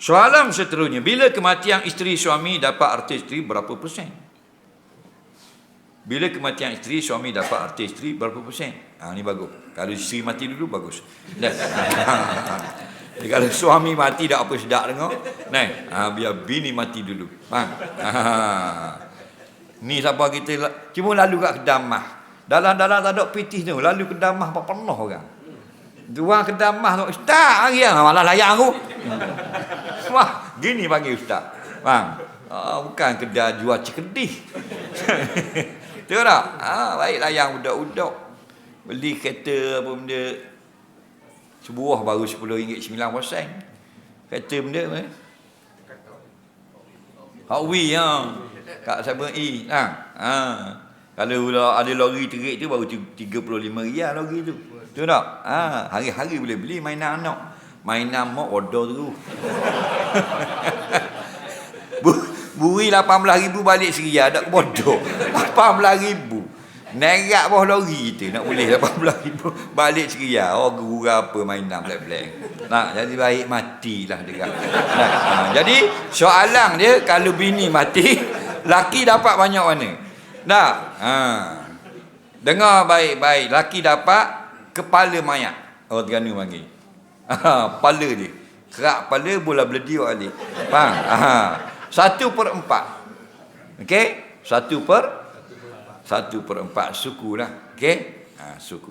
Soalan seterusnya, bila kematian isteri suami dapat harta isteri berapa persen? Bila kematian isteri suami dapat harta isteri berapa persen? Ha, ni bagus. Kalau isteri mati dulu bagus. Dah. Jadi, kalau suami mati dah apa sedap dengar. Nah, ha, biar bini mati dulu. Faham? Ha. Ni siapa kita cuma lalu kat kedamah. Dalam-dalam tak ada pitih tu, lalu kedamah apa penuh orang. Dua kedamah tu, hari ah malah layak aku. Wah, gini panggil ustaz. Faham? Ah, bukan kedai jual cekedih. Tengok tak? Ah, baik layang budak-budak. Beli kereta apa benda. Sebuah baru RM10.9 sen. Kereta benda apa? Hawi ya. Kat Sabun E. Ha. ha. Kalau ada lori terik tu baru RM35 rial lori tu. Betul tak? Ha. Hari-hari boleh beli mainan anak. Mainan mak order tu. Bu- Buri RM18,000 balik seria Tak bodoh RM18,000 Nerak bawah lori kita Nak boleh RM18,000 Balik seria Oh guru apa mainan black-black Nah, jadi baik matilah dekat. Nah, ha, jadi soalan dia kalau bini mati, laki dapat banyak mana? Nah, ha. Dengar baik-baik, laki dapat kepala mayat. Orang Terengganu panggil. Ha, kepala dia. Kerak kepala bola beledi alik. Faham? Ha. Satu per empat. Okey? Satu per satu per empat suku lah. Okey? Ha, suku.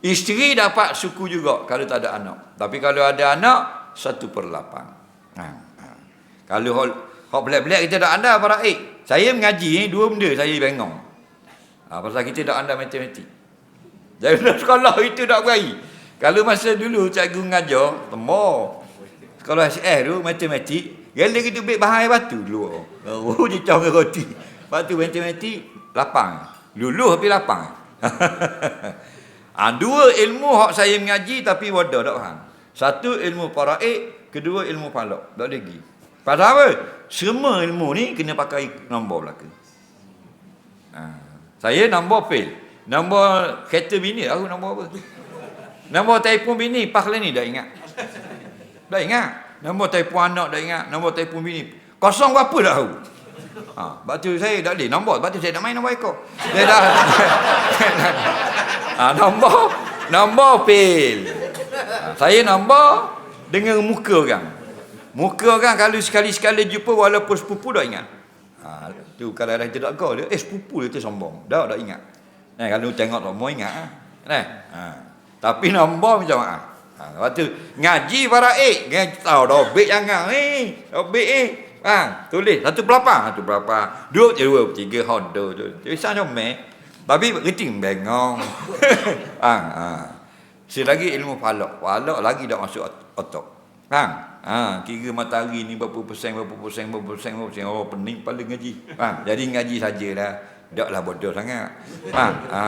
Isteri dapat suku juga kalau tak ada anak. Tapi kalau ada anak, satu per lapan. Ha, ha. Kalau hok, belak-belak kita tak anda para eh. Saya mengaji eh, dua benda saya bengong. Ha, pasal kita tak anda matematik. Jadi sekolah itu tak berani. Kalau masa dulu cikgu mengajar, temo. Sekolah SS tu matematik, gala kita ambil bahan air batu dulu. Oh, dia dengan roti. Lepas tu matematik lapang. Luluh tapi lapang. ha, dua ilmu hak saya mengaji tapi wadah tak faham. Satu ilmu paraik, kedua ilmu palak. Tak lagi. Pasal apa? Semua ilmu ni kena pakai nombor belakang. Ha. Saya nombor fail. Nombor kereta bini aku nombor apa? Nombor telefon bini pak ni dah ingat. Dah ingat. Nombor telefon anak dah ingat. Nombor telefon bini. Kosong berapa dah tahu? Ha, sebab tu saya tak boleh nombor. Sebab tu saya nak main nombor ekor. Saya dah. ha, nombor. Nombor fail. Ha, saya nombor dengan muka orang. Muka orang kalau sekali-sekali jumpa walaupun sepupu dah ingat. Ha, tu kalau ada tidak kau dia, eh sepupu dia tu sombong. Dah dah ingat. Nah, kalau tengok nombor ingat ah. Nah. Ha. Tapi nombor macam mana? Ha, lepas tu ngaji para eh, ngaji tahu dah bek jangan eh. Bek eh. Ha, tulis satu berapa? Satu berapa? Dua je dua tiga tu. Jadi sana me. Tapi reting bengong. ha, ha. Selagi ilmu falak, falak lagi dah masuk ot- otak. Faham? Ha, kira matahari ni berapa persen, berapa persen, berapa persen, berapa persen. Oh, pening paling ngaji. Faham? Jadi ngaji sajalah. Taklah bodoh sangat. Faham? Ha.